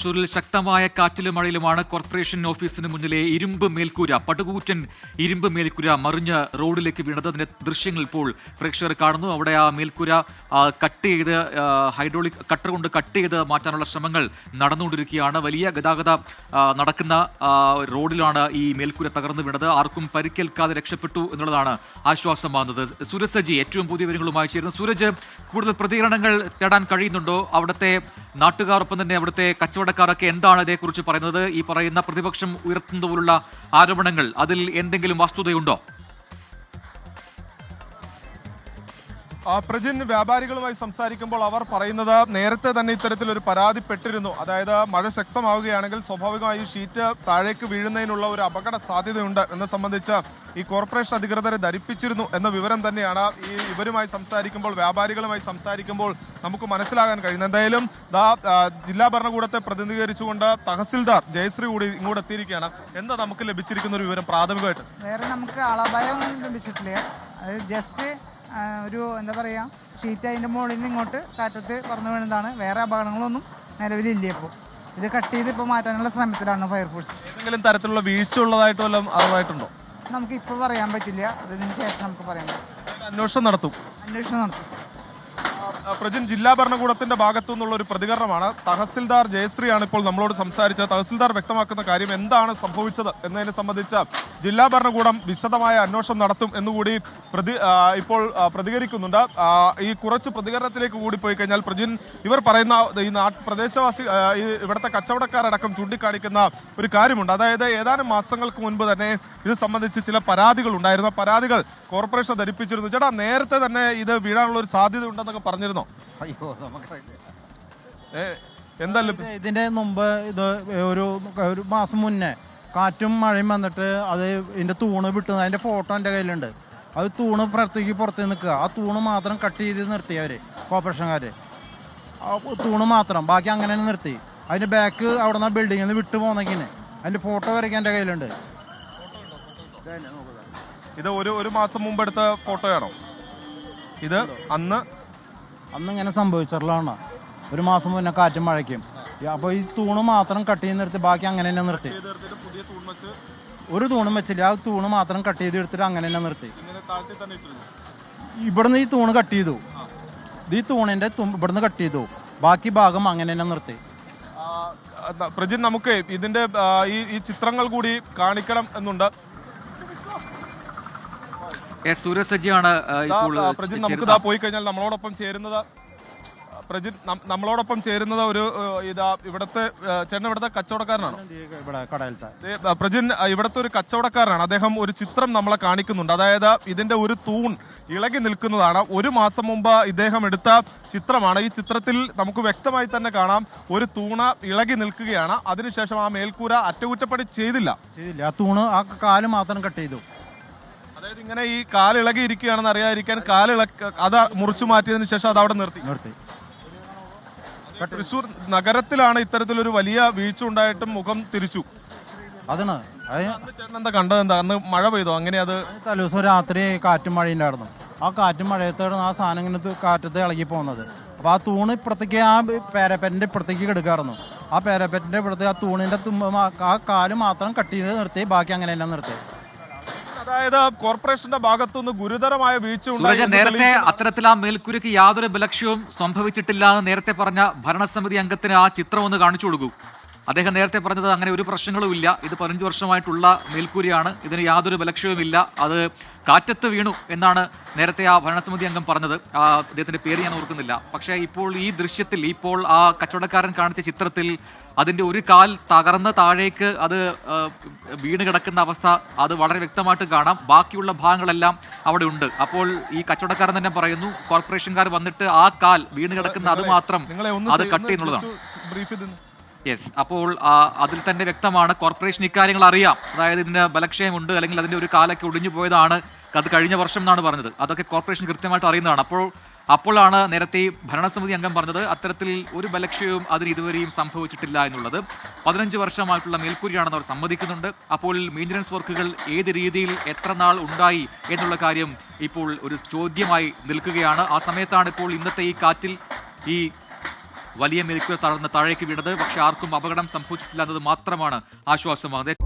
തൃശൂരിൽ ശക്തമായ കാറ്റിലും മഴയിലുമാണ് കോർപ്പറേഷൻ ഓഫീസിന് മുന്നിലെ ഇരുമ്പ് മേൽക്കൂര പടുകൂറ്റൻ ഇരുമ്പ് മേൽക്കൂര മറിഞ്ഞ് റോഡിലേക്ക് വീണത്. അതിന്റെ ദൃശ്യങ്ങൾ ഇപ്പോൾ പ്രേക്ഷകർ കാണുന്നു. അവിടെ ആ മേൽക്കൂര കട്ട് ചെയ്ത് ഹൈഡ്രോളിക് കട്ടർ കൊണ്ട് കട്ട് ചെയ്ത് മാറ്റാനുള്ള ശ്രമങ്ങൾ നടന്നുകൊണ്ടിരിക്കുകയാണ്. വലിയ ഗതാഗത നടക്കുന്ന റോഡിലാണ് ഈ മേൽക്കൂര തകർന്നു വീണത്. ആർക്കും പരിക്കേൽക്കാതെ രക്ഷപ്പെട്ടു എന്നുള്ളതാണ് ആശ്വാസം വന്നത്. സൂരജ് സജി ഏറ്റവും പുതിയ വിവരങ്ങളുമായി ചേരുന്നു. സൂരജ് കൂടുതൽ പ്രതികരണങ്ങൾ തേടാൻ കഴിയുന്നുണ്ടോ? അവിടുത്തെ നാട്ടുകാർ ഒപ്പം തന്നെ അവിടുത്തെ കച്ചവടക്കാരൊക്കെ എന്താണ് ഇതേക്കുറിച്ച് പറയുന്നത്? ഈ പറയുന്ന പ്രതിപക്ഷം ഉയർത്തുന്നതുപോലുള്ള ആരോപണങ്ങൾ അതിൽ എന്തെങ്കിലും വസ്തുതയുണ്ടോ? പ്രജിൻ വ്യാപാരികളുമായി സംസാരിക്കുമ്പോൾ അവർ പറയുന്നത് നേരത്തെ തന്നെ ഇത്തരത്തിലൊരു പരാതിപ്പെട്ടിരുന്നു അതായത് മഴ ശക്തമാവുകയാണെങ്കിൽ സ്വാഭാവികമായി ഷീറ്റ് താഴേക്ക് വീഴുന്നതിനുള്ള ഒരു അപകട സാധ്യതയുണ്ട് എന്ന് സംബന്ധിച്ച് ഈ കോർപ്പറേഷൻ അധികൃതരെ ധരിപ്പിച്ചിരുന്നു എന്ന വിവരം തന്നെയാണ് ഈ ഇവരുമായി സംസാരിക്കുമ്പോൾ വ്യാപാരികളുമായി സംസാരിക്കുമ്പോൾ നമുക്ക് മനസ്സിലാകാൻ കഴിയുന്നത്. എന്തായാലും ദാ ജില്ലാ ഭരണകൂടത്തെ പ്രതിനിധീകരിച്ചുകൊണ്ട് തഹസിൽദാർ ജയശ്രീ കൂടി ഇങ്ങോട്ട് എത്തിയിരിക്കുകയാണ്. എന്താ നമുക്ക് ലഭിച്ചിരിക്കുന്ന ഒരു വിവരം പ്രാഥമികമായിട്ട്? വേറെ നമുക്ക് അളഭയം ലഭിച്ചിട്ടില്ല. അത് ജസ്റ്റ് ഒരു എന്താ പറയുക ഷീറ്റ് അതിന്റെ മുകളിൽ നിന്ന് ഇങ്ങോട്ട് കാറ്റത്ത് പറന്നു വീണതാണ്. വേറെ അപകടങ്ങളൊന്നും നിലവിലില്ല ഇപ്പോൾ ഇത് കട്ട് ചെയ്ത് ഇപ്പോൾ മാറ്റാനുള്ള ശ്രമത്തിലാണ് ഫയർഫോഴ്സ്. ഏതെങ്കിലും തരത്തിലുള്ള വീഴ്ച ഉള്ളതായിട്ട് വല്ലതും അറിവായിട്ടുണ്ടോ? നമുക്ക് ഇപ്പോൾ പറയാൻ പറ്റില്ല. അതിന് ശേഷം നമുക്ക് പറയാൻ പറ്റും. അന്വേഷണം നടത്തും. അന്വേഷണം നടത്തും. പ്രജിൻ ജില്ലാ ഭരണകൂടത്തിന്റെ ഭാഗത്തു നിന്നുള്ള ഒരു പ്രതികരണമാണ്. തഹസിൽദാർ ജയശ്രീയാണ് ഇപ്പോൾ നമ്മളോട് സംസാരിച്ചത്. തഹസിൽദാർ വ്യക്തമാക്കുന്ന കാര്യം എന്താണ് സംഭവിച്ചത് എന്നതിനെ സംബന്ധിച്ച് ജില്ലാ ഭരണകൂടം വിശദമായ അന്വേഷണം നടത്തും എന്നുകൂടി പ്രതി ഇപ്പോൾ പ്രതികരിക്കുന്നുണ്ട്. ഈ കുറച്ച് പ്രതികരണത്തിലേക്ക് കൂടി പോയി കഴിഞ്ഞാൽ പ്രജിൻ ഇവർ പറയുന്ന ഈ നാട്ട് പ്രദേശവാസി ഈ ഇവിടുത്തെ കച്ചവടക്കാരടക്കം ചൂണ്ടിക്കാണിക്കുന്ന ഒരു കാര്യമുണ്ട്. അതായത് ഏതാനും മാസങ്ങൾക്ക് മുൻപ് തന്നെ ഇത് സംബന്ധിച്ച് ചില പരാതികൾ ഉണ്ടായിരുന്നു പരാതികൾ കോർപ്പറേഷൻ ധരിപ്പിച്ചിരുന്നു. ചേട്ടാ നേരത്തെ തന്നെ ഇത് വീഴാനുള്ള ഒരു സാധ്യത ഉണ്ടെന്നൊക്കെ പറഞ്ഞിരുന്നോ? അയ്യോ നമുക്കറിയില്ല ഏ, എന്തായാലും ഇതിന്റെ മുമ്പ് ഇത് ഒരു ഒരു മാസം മുന്നേ കാറ്റും മഴയും വന്നിട്ട് അത് ഇതിന്റെ തൂണ് വിട്ടു അതിന്റെ ഫോട്ടോ എന്റെ കയ്യിലുണ്ട്. അത് തൂണ് പുറത്തേക്ക് പുറത്ത് നിൽക്കുക. ആ തൂണ് മാത്രം കട്ട് ചെയ്ത് നിർത്തി അവർ കോർപ്പറേഷൻകാര് ആ തൂണ് മാത്രം ബാക്കി അങ്ങനെ തന്നെ നിർത്തി. അതിന്റെ ബാക്ക് അവിടെ നിന്ന് ബിൽഡിങ്ങിൽ നിന്ന് വിട്ടു പോകുന്നെങ്കിൽ അതിന്റെ ഫോട്ടോ വരയ്ക്കാൻ എന്റെ കയ്യിലുണ്ട്. ഇത് ഒരു ഒരു മാസം മുമ്പ് എടുത്ത ഫോട്ടോയാണോ ഇത് അന്ന് അന്ന് ഇങ്ങനെ സംഭവിച്ചിട്ടുള്ളതാണ് ഒരു മാസം മുന്നേ കാറ്റും മഴയ്ക്കും. അപ്പോൾ ഈ തൂണ് മാത്രം കട്ട് ചെയ്ത് നിർത്തി ബാക്കി അങ്ങനെ തന്നെ നിർത്തി. ഒരു തൂണും വെച്ചില്ല ആ തൂണ് മാത്രം കട്ട് ചെയ്ത് എടുത്തിട്ട് അങ്ങനെ തന്നെ നിർത്തി. ഇവിടുന്ന് ഈ തൂണ് കട്ട് ചെയ്തു. ഈ തൂണിന്റെ ഇവിടുന്ന് കട്ട് ചെയ്തു. ബാക്കി ഭാഗം അങ്ങനെ തന്നെ നിർത്തി. പ്രജിത് നമുക്ക് ഇതിന്റെ ഈ ചിത്രങ്ങൾ കൂടി കാണിക്കണം എന്നുണ്ട്. സൂരജ് സജിയാണ് ഇപ്പോൾ പ്രജിൻ നമുക്ക് ഇതാ പോയി കഴിഞ്ഞാൽ നമ്മളോടൊപ്പം ചേരുന്നത് പ്രജിൻ നമ്മളോടൊപ്പം ചേരുന്നത് ഒരു ഇതാ ഇവിടുത്തെ ചേട്ടൻ ഇവിടുത്തെ കച്ചവടക്കാരനാണ്. പ്രജിൻ ഇവിടുത്തെ ഒരു കച്ചവടക്കാരനാണ്. അദ്ദേഹം ഒരു ചിത്രം നമ്മളെ കാണിക്കുന്നുണ്ട്. അതായത് ഇതിന്റെ ഒരു തൂൺ ഇളകി നിൽക്കുന്നതാണ്. ഒരു മാസം മുമ്പ് ഇദ്ദേഹം എടുത്ത ചിത്രമാണ്. ഈ ചിത്രത്തിൽ നമുക്ക് വ്യക്തമായി തന്നെ കാണാം. ഒരു തൂണ ഇളകി നിൽക്കുകയാണ്. അതിനുശേഷം ആ മേൽക്കൂര അറ്റകുറ്റപ്പണി ചെയ്തില്ല. ചെയ്തില്ല. ആ തൂണ് ആ കാൽ മാത്രം കട്ട് ചെയ്തു. അതായത് ഇങ്ങനെ ഈ കാലിളകി ഇരിക്കുകയാണെന്ന് അറിയാതിരിക്കാൻ ഇളക്കി അത് മുറിച്ചു മാറ്റിയതിനു ശേഷം അത് അവിടെ നിർത്തി. നിർത്തി. തൃശൂർ നഗരത്തിലാണ് ഇത്തരത്തിലൊരു വലിയ വീഴ്ച ഉണ്ടായിട്ടും മുഖം തിരിച്ചു. അതാണ്. ചേട്ടനെന്താ ചേട്ടൻ എന്താ കണ്ടത്? എന്താ അന്ന് മഴ പെയ്തോ? അങ്ങനെ അത് തലേദിവസം രാത്രി കാറ്റും മഴ ഉണ്ടായിരുന്നു ആ കാറ്റും മഴയത്തോടാണ് ആ സാധനം ഇങ്ങനെ കാറ്റത്ത് ഇളകി പോകുന്നത്. അപ്പോൾ ആ തൂണ് ഇപ്പുറത്തേക്ക് ആ പേരപ്പറ്റിന്റെ ഇപ്പുറത്തേക്ക് കിടക്കായിരുന്നു ആ പേരപ്പറ്റിന്റെ ഇപ്പുറത്ത് ആ തൂണിന്റെ തുമ്പ ആ കാൽ മാത്രം കട്ട് ചെയ്ത് നിർത്തി ബാക്കി അങ്ങനെ എല്ലാം നിർത്തി. അതായത് കോർപ്പറേഷന്റെ ഭാഗത്തുനിന്ന് ഗുരുതരമായ വീഴ്ച നേരത്തെ അത്തരത്തിൽ ആ മേൽക്കുരുക്ക് യാതൊരു ബലക്ഷ്യവും സംഭവിച്ചിട്ടില്ല എന്ന് നേരത്തെ പറഞ്ഞ ഭരണസമിതി അംഗത്തിന് ആ ചിത്രം ഒന്ന് കാണിച്ചു കൊടുക്കൂ. അദ്ദേഹം നേരത്തെ പറഞ്ഞത് അങ്ങനെ ഒരു പ്രശ്നങ്ങളും ഇല്ല. ഇത് പതിനഞ്ച് വർഷമായിട്ടുള്ള മേൽക്കൂരിയാണ്. ഇതിന് യാതൊരു ബലക്ഷ്യവുമില്ല അത് കാറ്റത്ത് വീണു എന്നാണ് നേരത്തെ ആ ഭരണസമിതി അംഗം പറഞ്ഞത്. ആ അദ്ദേഹത്തിന്റെ പേര് ഞാൻ ഓർക്കുന്നില്ല. പക്ഷേ ഇപ്പോൾ ഈ ദൃശ്യത്തിൽ ഇപ്പോൾ ആ കച്ചവടക്കാരൻ കാണിച്ച ചിത്രത്തിൽ അതിന്റെ ഒരു കാൽ തകർന്ന് താഴേക്ക് അത് വീണ് കിടക്കുന്ന അവസ്ഥ അത് വളരെ വ്യക്തമായിട്ട് കാണാം. ബാക്കിയുള്ള ഭാഗങ്ങളെല്ലാം അവിടെ ഉണ്ട്. അപ്പോൾ ഈ കച്ചവടക്കാരൻ തന്നെ പറയുന്നു കോർപ്പറേഷൻകാർ വന്നിട്ട് ആ കാൽ വീണ് കിടക്കുന്ന അത് മാത്രം അത് കട്ട് ചെയ്യുന്നുള്ളതാണ്. യെസ് അപ്പോൾ അതിൽ തന്നെ വ്യക്തമാണ് കോർപ്പറേഷൻ ഇക്കാര്യങ്ങൾ അറിയാം. അതായത് ഇതിന് ബലക്ഷയമുണ്ട് അല്ലെങ്കിൽ അതിന്റെ ഒരു കാലൊക്കെ ഒടിഞ്ഞു പോയതാണ് അത് കഴിഞ്ഞ വർഷം എന്നാണ് പറഞ്ഞത്. അതൊക്കെ കോർപ്പറേഷൻ കൃത്യമായിട്ട് അറിയുന്നതാണ്. അപ്പോൾ അപ്പോഴാണ് നേരത്തെ ഭരണസമിതി അംഗം പറഞ്ഞത് അത്തരത്തിൽ ഒരു ബലക്ഷയവും അതിന് ഇതുവരെയും സംഭവിച്ചിട്ടില്ല എന്നുള്ളത്. പതിനഞ്ച് വർഷമായിട്ടുള്ള മേൽക്കൂരിയാണെന്ന് അവർ സമ്മതിക്കുന്നുണ്ട്. അപ്പോൾ മെയിന്റനൻസ് വർക്കുകൾ ഏത് രീതിയിൽ എത്ര നാൾ ഉണ്ടായി എന്നുള്ള കാര്യം ഇപ്പോൾ ഒരു ചോദ്യമായി നിൽക്കുകയാണ്. ആ സമയത്താണ് ഇപ്പോൾ ഇന്നത്തെ ഈ കാറ്റിൽ ഈ വലിയ മേൽക്കൂര തളർന്ന് താഴേക്ക് വീണത്. പക്ഷേ ആർക്കും അപകടം സംഭവിച്ചിട്ടില്ല എന്നത് മാത്രമാണ് ആശ്വാസമാകുന്നത്.